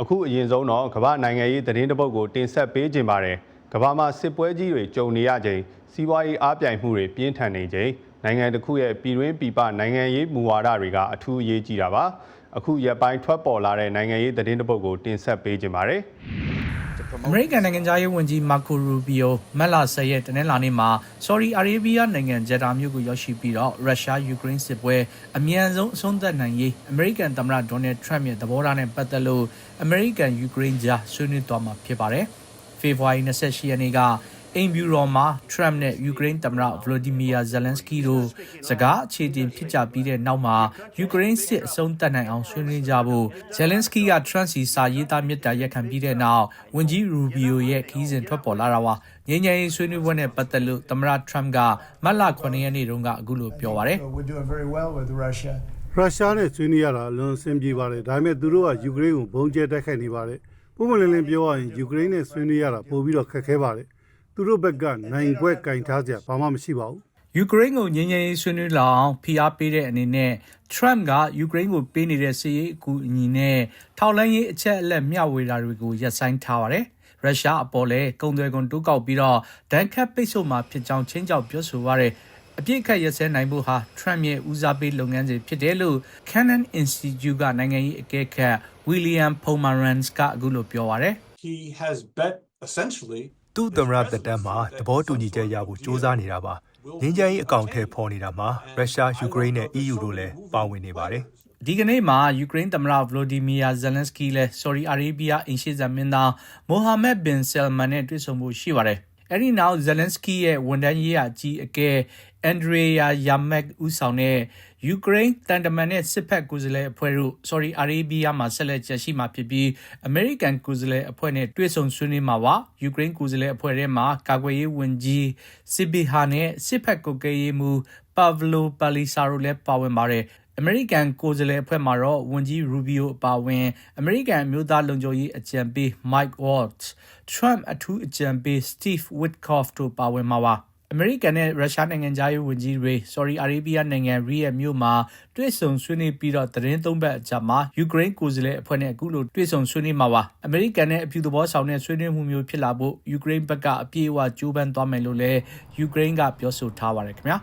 အခုအရင်ဆုံးတော့ကမ္ဘာနိုင်ငံရေးသတင်းတစ်ပုဒ်ကိုတင်ဆက်ပေးခြင်းပါတယ်ကမ္ဘာမှာစစ်ပွဲကြီးတွေကြုံနေရချိန်စီးပွားရေးအားပြိုင်မှုတွေပြင်းထန်နေချိန်နိုင်ငံတစ်ခုရဲ့ပြည်တွင်းပြည်ပနိုင်ငံရေးမူဝါဒတွေကအထူးအရေးကြီးတာပါအခုရက်ပိုင်းထွက်ပေါ်လာတဲ့နိုင်ငံရေးသတင်းတစ်ပုဒ်ကိုတင်ဆက်ပေးခြင်းပါတယ် အမေရိကန်နိုင်ငံသားရေးဝန်ကြီးမာကိုရူဘီယိုမက်လာဆယ်ရက်တနင်္လာနေ့မှာဆော်ဒီအာရေးဗီးယားနိုင်ငံဂျက်တာမြို့ကိုရောက်ရှိပြီးတော့ရုရှားယူကရိန်းစစ်ပွဲအမြန်ဆုံးအဆုံးသတ်နိုင်ရေးအမေရိကန်သမ္မတဒေါ်နယ်ထရမ့်ရဲ့သဘောထားနဲ့ပတ်သက်လို့အမေရိကန်ယူကရိန်းကြားဆွေးနွေးသွားမှာဖြစ်ပါတယ်။ဖေဖော်ဝါရီ28ရက်နေ့က အိမ်ဗျူတော်မှာ Trump နဲ့ Ukraine သမ္မတ Volodymyr Zelensky တို့စကားအခြေတင်ဖြစ်ကြပြီးတဲ့နောက်မှာ Ukraine စစ်အဆုံးသတ်နိုင်အောင်ဆွေးနွေးကြဖို့ Zelensky က Trump စီစာရေးသားမြစ်တာရက်ခံပြီးတဲ့နောက်ဝန်ကြီး Rubio ရဲ့ခီးစဉ်ထွက်ပေါ်လာတာပါငြိမ်းချမ်းရေးဆွေးနွေးပွဲနဲ့ပတ်သက်လို့သမ္မတ Trump ကမတ်လ9ရက်နေ့တုန်းကအခုလိုပြောပါတယ် So we're doing very well with Russia. ရုရှားနဲ့ဆွေးနွေးရတာအလွန်အဆင်ပြေပါတယ်ဒါပေမဲ့သူတို့ကယူကရိန်းကိုဘုံကျဲတိုက်ခိုက်နေပါတယ်ပုံမှန်လင်းလင်းပြောရရင်ယူကရိန်းနဲ့ဆွေးနွေးရတာပိုပြီးတော့ခက်ခဲပါတယ် သူတို့ဘက်ကနိုင်ခွက်ကင်ထားစရာဘာမှမရှိပါဘူးယူကရိန်းကိုငြိမ်းချမ်းရေးဆွေးနွေးလာအောင်ဖိအားပေးတဲ့အနေနဲ့ Trump ကယူကရိန်းကိုပေးနေတဲ့စစ်ရေးအကူအညီနဲ့ထောက်လှမ်းရေးအချက်အလက်မျှဝေတာတွေကိုရပ်ဆိုင်းထားပါတယ်။ရုရှားအပေါ်လဲကုန်သွယ်ကုန်တိုးကောက်ပြီးတော့ဒဏ်ခတ်ပိတ်ဆို့မှာဖြစ်ကြောင်းချင်းချောက်ပြောဆိုပါရယ်အပြစ်ခတ်ရက်စဲနိုင်ဖို့ဟာ Trump ရဲ့ဦးစားပေးလုပ်ငန်းစဉ်ဖြစ်တယ်လို့ Cannon Institute ကနိုင်ငံရေးအကဲခတ် William Pomerantz ကအခုလိုပြောပါရယ် he has bet essentially သူ့သမ္မတသက်တမ်းမှာသဘောတူညီချက်ရဖို့ကြိုးစားနေတာပါငင်းချမ်းရေးအကောင့်ထဲပေါ်နေတာမှာရုရှားယူကရိန်းနဲ့ EU တို့လည်းပါဝင်နေပါတယ်ဒီကနေ့မှာယူကရိန်းသမ္မတဗလိုဒီမီယာဇယ်လန်စကီလည်းဆော်ဒီအာရေးဗီးယားအင်ရှိဇာမင်းသားမိုဟာမက်ဘင်ဆယ်မန်နဲ့တွေ့ဆုံဖို့ရှိပါတယ်။အဲဒီနောက်ဇယ်လန်စကီရဲ့ဝန်ထမ်းရေးရာအကြီးအကဲအန်ဒရေယာယာမက်ဦးဆောင်တဲ့ ယူကရိန်းတန်တမန်နဲ့စစ်ဖက်ကိုယ်စားလှယ်အဖွဲ့တို့ဆော်ဒီအာရေးဗီးယားမှာဆက်လက်ချက်ရှိမှာဖြစ်ပြီးအမေရိကန်ကိုယ်စားလှယ်အဖွဲ့နဲ့တွေ့ဆုံဆွေးနွေးမှာပါ။ယူကရိန်းကိုယ်စားလှယ်အဖွဲ့ထဲမှာကာကွယ်ရေးဝန်ကြီးစစ်ဘီဟာနဲ့စစ်ဖက်ကိုယ်ကဲရေးမှူးပါဗလိုပါလီဆာရိုလည်းပါဝင်ပါတယ်။အမေရိကန်ကိုယ်စားလှယ်အဖွဲ့မှာတော့ဝန်ကြီးရူဘီယိုအပါအဝင်အမေရိကန်အမျိုးသားလုံခြုံရေးအကြံပေး Mike Waltz, Trump အထူးအကြံပေး Steve Witkoff တို့ပါဝင်မှာပါ အမေရိကန်နဲ့ရုရှားနိုင်ငံသားရေးဝန်ကြီးတွေဆော်ဒီအာရေးဗီးယားနိုင်ငံရီယက်မြို့မှာတွေ့ဆုံဆွေးနွေးပြီးတော့သတင်းသုံးပတ်အကြာမှာယူကရိန်းကိုယ်စားလှယ်အဖွဲ့နဲ့အခုလိုတွေ့ဆုံဆွေးနွေးမှာပါအမေရိကန်နဲ့အပြုသဘောဆောင်တဲ့ဆွေးနွေးမှုမျိုးဖြစ်လာဖို့ယူကရိန်းဘက်ကအပြေအဝကြိုးပမ်းသွားမယ်လို့လည်းယူကရိန်းကပြောဆိုထားပါတယ်ခင်ဗျာ